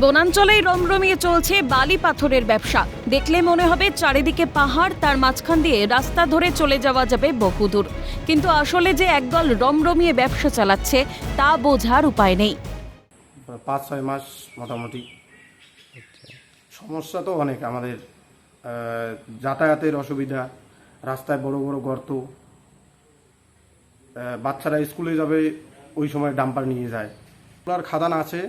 বনাঞ্চলেই রমরমিয়ে চলছে বালি পাথরের ব্যবসা। দেখলে মনে হবে চারিদিকে পাহাড়, তার মাঝখান দিয়ে রাস্তা ধরে চলে যাওয়া যাবে বহুদূর। কিন্তু আসলে যে একদল রমরমিয়ে ব্যবসা চালাচ্ছে, তা বোঝার উপায় নেই। পাঁচ, ছয় মাস মোটামুটি। সমস্যা তো অনেক আমাদের। যাতায়াতের অসুবিধা, রাস্তায় বড় বড় গর্ত। বাচ্চারা স্কুলে যাবে, ওই সময় ডাম্পার নিয়ে যায়। খাদান আছে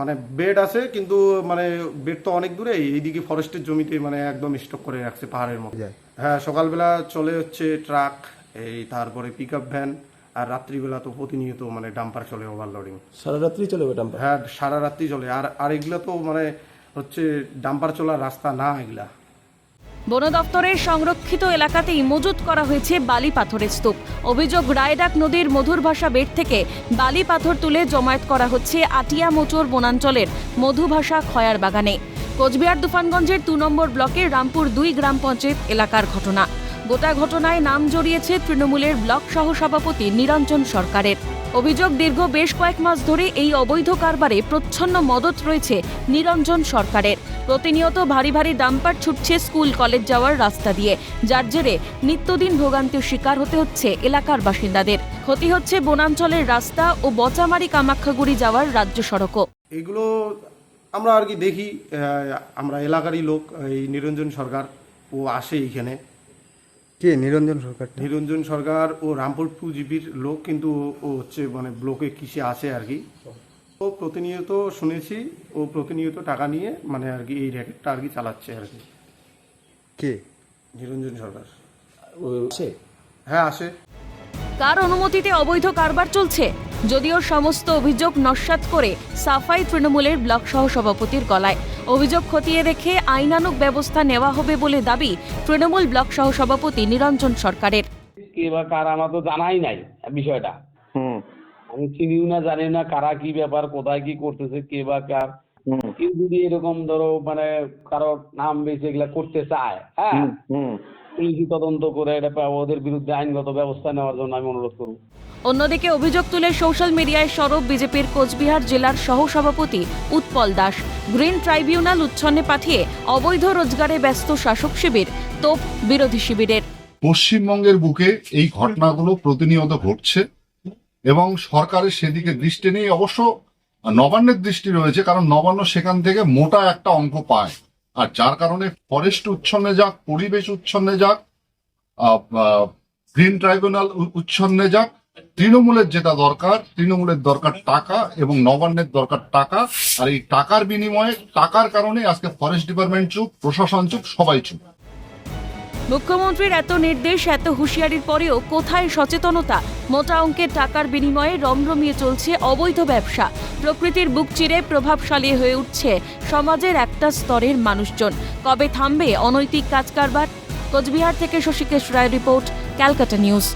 মানে বেড আছে কিন্তু মানে বেড তো অনেক দূরে এইদিকে ফরেস্টের জমিতে মানে একদম স্টক করে রাখছে পাহাড়ের মধ্যে। হ্যাঁ সকালবেলা চলে হচ্ছে ট্রাক এই তারপরে পিক আপ ভ্যান আর রাত্রিবেলা তো প্রতিনিয়ত মানে ডাম্পার চলে ওভারলোডিং সারা রাত্রি চলে ডাম্পার হ্যাঁ সারা রাত্রি চলে। আর আর এগুলো তো মানে হচ্ছে ডাম্পার চলার রাস্তা না এগুলা। বন দপ্তরের সংরক্ষিত এলাকাতেই মজুত করা হয়েছে বালি পাথরের স্তূপ। অভিযোগ রায়ডাক নদীর মধুর ভাষা বেট থেকে বালি পাথর তুলে জমায়েত করা হচ্ছে আটিয়া মোচর বনাঞ্চলের মধু ভাষা খয়ার বাগানে। কোচবিহার, তুফানগঞ্জের দু নম্বর ব্লকের রামপুর দুই গ্রাম পঞ্চায়েত এলাকার ঘটনা। গোটা ঘটনায় নাম জড়িয়েছে তৃণমূলের ব্লক সহ সভাপতি নিরঞ্জন সরকারের। অভিযোগ দীর্ঘ বেশ কয়েক মাস ধরে এই অবৈধ কারবারে প্রচ্ছন্ন মদত রয়েছে নিরঞ্জন সরকারের। প্রতিনিয়ত ভারী ভারী ডাম্পার ছুটছে স্কুল, কলেজ যাওয়ার রাস্তা দিয়ে। যার জেরে নিত্যদিন ভোগান্তির শিকার হতে হচ্ছে এলাকার বাসিন্দাদের। ক্ষতি হচ্ছে বনাঞ্চলের রাস্তা ও বচামারি কামাখ্যাগুড়ি যাওয়ার রাজ্য সড়কও। এগুলো আমরা আর কি দেখি আমরা এলাকারই লোক, এই নিরঞ্জন সরকার, ও আসে এইখানে কে? নিরঞ্জন সরকার নিরঞ্জন সরকার ও রামপুর টু জিবির লোক কিন্তু ও হচ্ছে মানে ব্লকে কিসে আসে আর কি। ও প্রতিনিয়ত শুনেছি ও প্রতিনিয়ত টাকা নিয়ে মানে আর কি এই র্যাকেটটা আর কি চালাচ্ছে আর কি। কে? নিরঞ্জন সরকার। ও সে? হ্যাঁ আসে। কার অনুমতিতে অবৈধ কারবার চলছে। যদিও সমস্ত অভিযোগ নস্যাৎ করে সাফাই তৃণমূলের ব্লক সহ সভাপতির গলায়। অভিযোগ খতিয়ে দেখে আইনানুগ ব্যবস্থা নেওয়া হবে বলে দাবি তৃণমূল ব্লক সহ সভাপতি নিরঞ্জন সরকারের। কে বা কার আমার তো জানাই নাই বিষয়টা। হুম। আমি চিনিও না জানি না কারা কি ব্যাপার কোথায় কি করতেছে কে বা কার। কেউ যদি এরকম ধরো মানে কারও নাম বেশি এগুলা করতে চায় হ্যাঁ। পুলিশি তদন্ত করে এটা ওদের বিরুদ্ধে আইনগত ব্যবস্থা নেওয়ার জন্য আমি অনুরোধ করব। অন্যদিকে অভিযোগ তুলে সোশ্যাল মিডিয়ায় সরব বিজেপির কোচবিহার জেলার সহ সভাপতি উৎপল দাস। গ্রিন ট্রাইব্যুনাল উচ্ছন্নে পাঠিয়ে অবৈধ রোজগারে ব্যস্ত শাসক শিবির তোপ বিরোধী শিবিরের। পশ্চিমবঙ্গের বুকে এই ঘটনাগুলো প্রতিনিয়ত ঘটছে এবং সরকারের সেদিকে দৃষ্টি নেই। অবশ্য নবান্নের দৃষ্টি রয়েছে কারণ নবান্ন সেখান থেকে মোটা একটা অঙ্ক পায়। আর যার কারণে ফরেস্ট উচ্ছন্নে যাক, পরিবেশ উচ্ছন্নে যাক গ্রিন ট্রাইব্যুনাল উচ্ছন্নে যাক। তৃণমূলের যেটা দরকার, তৃণমূলের দরকার টাকা এবং নবান্নের দরকার টাকা। আর এই টাকার বিনিময়ে, টাকার কারণে আজকে ফরেস্ট ডিপার্টমেন্ট চুপ, প্রশাসন চুপ, সবাই চুপ। মুখ্যমন্ত্রীর এত নির্দেশ, এত হুঁশিয়ারির পরেও কোথায় সচেতনতা? মোটা অঙ্কের টাকার বিনিময়ে রমরমিয়ে চলছে অবৈধ ব্যবসা। প্রকৃতির বুক চিরে প্রভাবশালী হয়ে উঠছে সমাজের একটা স্তরের মানুষজন। কবে থামবে অনৈতিক কাজ কারবার? কোচবিহার থেকে শশীকেশ রায়ের রিপোর্ট, ক্যালকাটা নিউজ।